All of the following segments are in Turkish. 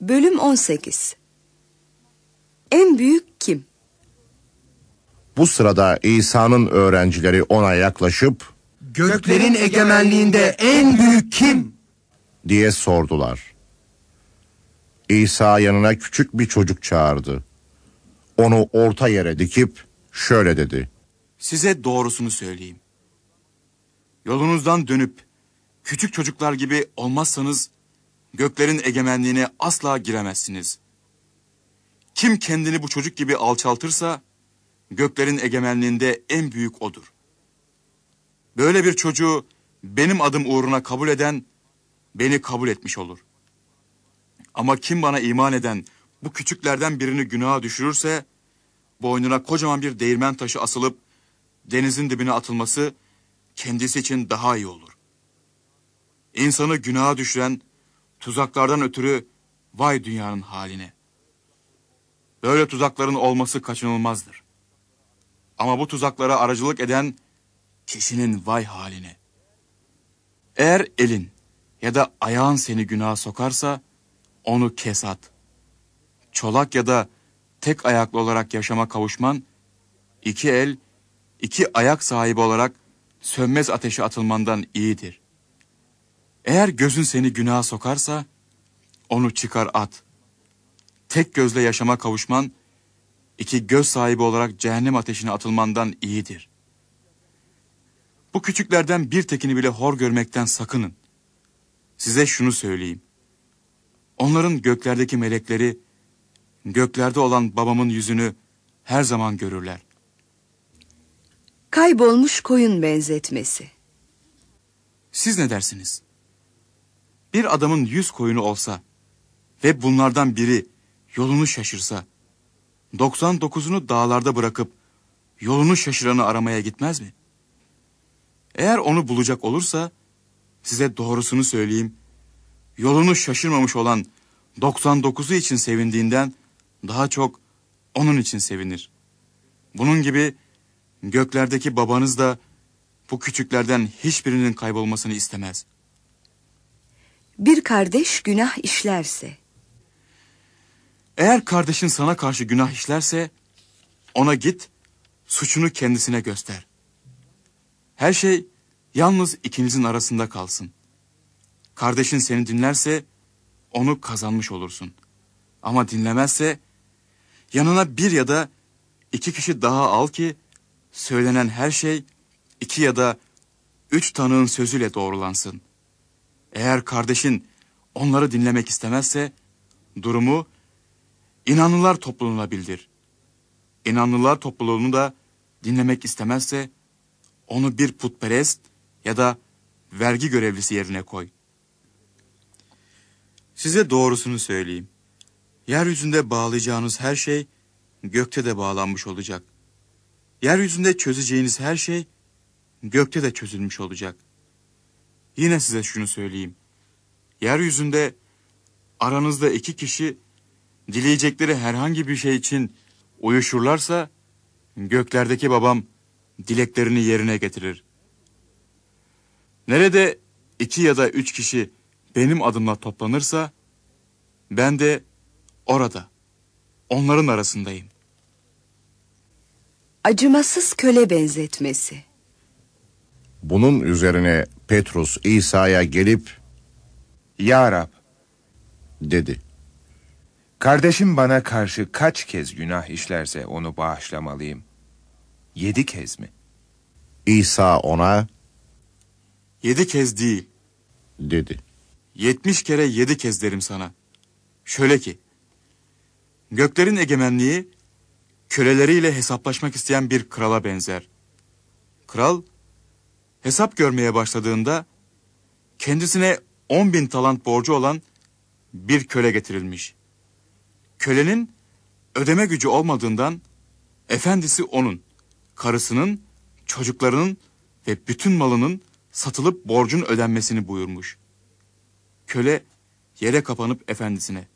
Bölüm 18 En büyük kim? Bu sırada İsa'nın öğrencileri ona yaklaşıp Göklerin egemenliğinde en büyük kim? diye sordular. İsa yanına küçük bir çocuk çağırdı. Onu orta yere dikip şöyle dedi. Size doğrusunu söyleyeyim. Yolunuzdan dönüp küçük çocuklar gibi olmazsanız göklerin egemenliğine asla giremezsiniz. Kim kendini bu çocuk gibi alçaltırsa göklerin egemenliğinde en büyük odur. Böyle bir çocuğu benim adım uğruna kabul eden beni kabul etmiş olur. Ama kim bana iman eden bu küçüklerden birini günaha düşürürse boynuna kocaman bir değirmen taşı asılıp denizin dibine atılması kendisi için daha iyi olur. İnsanı günaha düşüren tuzaklardan ötürü vay dünyanın haline. Böyle tuzakların olması kaçınılmazdır. Ama bu tuzaklara aracılık eden kişinin vay haline. Eğer elin ya da ayağın seni günaha sokarsa onu kes at. Çolak ya da tek ayaklı olarak yaşama kavuşman, iki el, iki ayak sahibi olarak sönmez ateşe atılmandan iyidir. Eğer gözün seni günaha sokarsa, onu çıkar at. Tek gözle yaşama kavuşman, iki göz sahibi olarak cehennem ateşine atılmandan iyidir. Bu küçüklerden bir tekini bile hor görmekten sakının. Size şunu söyleyeyim. Onların göklerdeki melekleri, göklerde olan babamın yüzünü her zaman görürler. Kaybolmuş koyun benzetmesi. Siz ne dersiniz? Bir adamın yüz koyunu olsa ve bunlardan biri yolunu şaşırsa, 99'unu dağlarda bırakıp yolunu şaşıranı aramaya gitmez mi? Eğer onu bulacak olursa, size doğrusunu söyleyeyim, yolunu şaşırmamış olan 99'u için sevindiğinden daha çok onun için sevinir. Bunun gibi göklerdeki babanız da bu küçüklerden hiçbirinin kaybolmasını istemez. Bir kardeş günah işlerse. Eğer kardeşin sana karşı günah işlerse ona git suçunu kendisine göster. Her şey yalnız ikinizin arasında kalsın. Kardeşin seni dinlerse onu kazanmış olursun. Ama dinlemezse yanına bir ya da iki kişi daha al ki söylenen her şey iki ya da üç tanığın sözüyle doğrulansın. Eğer kardeşin onları dinlemek istemezse durumu inanlılar topluluğuna bildir. İnanlılar topluluğunu da dinlemek istemezse onu bir putperest ya da vergi görevlisi yerine koy. Size doğrusunu söyleyeyim. Yeryüzünde bağlayacağınız her şey gökte de bağlanmış olacak. Yeryüzünde çözeceğiniz her şey gökte de çözülmüş olacak. Yine size şunu söyleyeyim. Yeryüzünde aranızda iki kişi dileyecekleri herhangi bir şey için uyuşurlarsa göklerdeki babam dileklerini yerine getirir. Nerede iki ya da üç kişi benim adımla toplanırsa ben de orada onların arasındayım. Acımasız köle benzetmesi. Bunun üzerine Petrus İsa'ya gelip Ya Rab, dedi. kardeşim bana karşı kaç kez günah işlerse onu bağışlamalıyım? Yedi kez mi? İsa ona Yedi kez değil, dedi. yetmiş kere yedi kez derim sana. Şöyle ki, göklerin egemenliği köleleriyle hesaplaşmak isteyen bir krala benzer. Kral, hesap görmeye başladığında kendisine on bin talant borcu olan bir köle getirilmiş. Kölenin ödeme gücü olmadığından efendisi onun, karısının, çocuklarının ve bütün malının satılıp borcun ödenmesini buyurmuş. Köle yere kapanıp efendisine,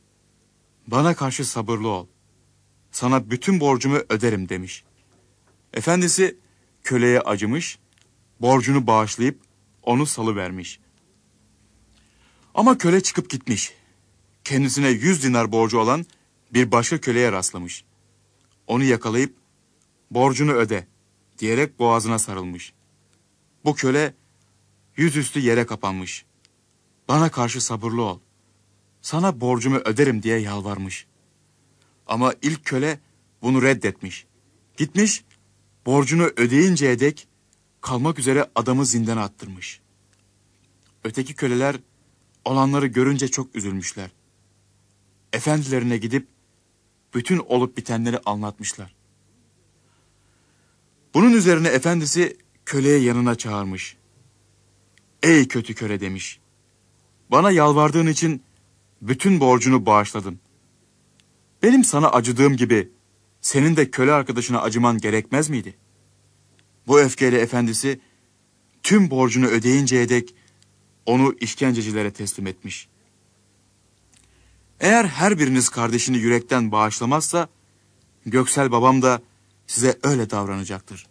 bana karşı sabırlı ol, sana bütün borcumu öderim demiş. Efendisi köleye acımış, borcunu bağışlayıp onu salıvermiş. Ama köle çıkıp gitmiş. kendisine yüz dinar borcu olan bir başka köleye rastlamış. Onu yakalayıp borcunu öde diyerek boğazına sarılmış. Bu köle yüzüstü yere kapanmış. Bana karşı sabırlı ol. Sana borcumu öderim diye yalvarmış. Ama ilk köle bunu reddetmiş. Gitmiş, borcunu ödeyinceye dek kalmak üzere adamı zindana attırmış. Öteki köleler olanları görünce çok üzülmüşler. Efendilerine gidip bütün olup bitenleri anlatmışlar. Bunun üzerine efendisi köleye yanına çağırmış. Ey kötü köle demiş. Bana yalvardığın için bütün borcunu bağışladım. Benim sana acıdığım gibi senin de köle arkadaşına acıman gerekmez miydi? Bu öfkeyle efendisi tüm borcunu ödeyinceye dek onu işkencecilere teslim etmiş. Eğer her biriniz kardeşini yürekten bağışlamazsa Göksel babam da size öyle davranacaktır.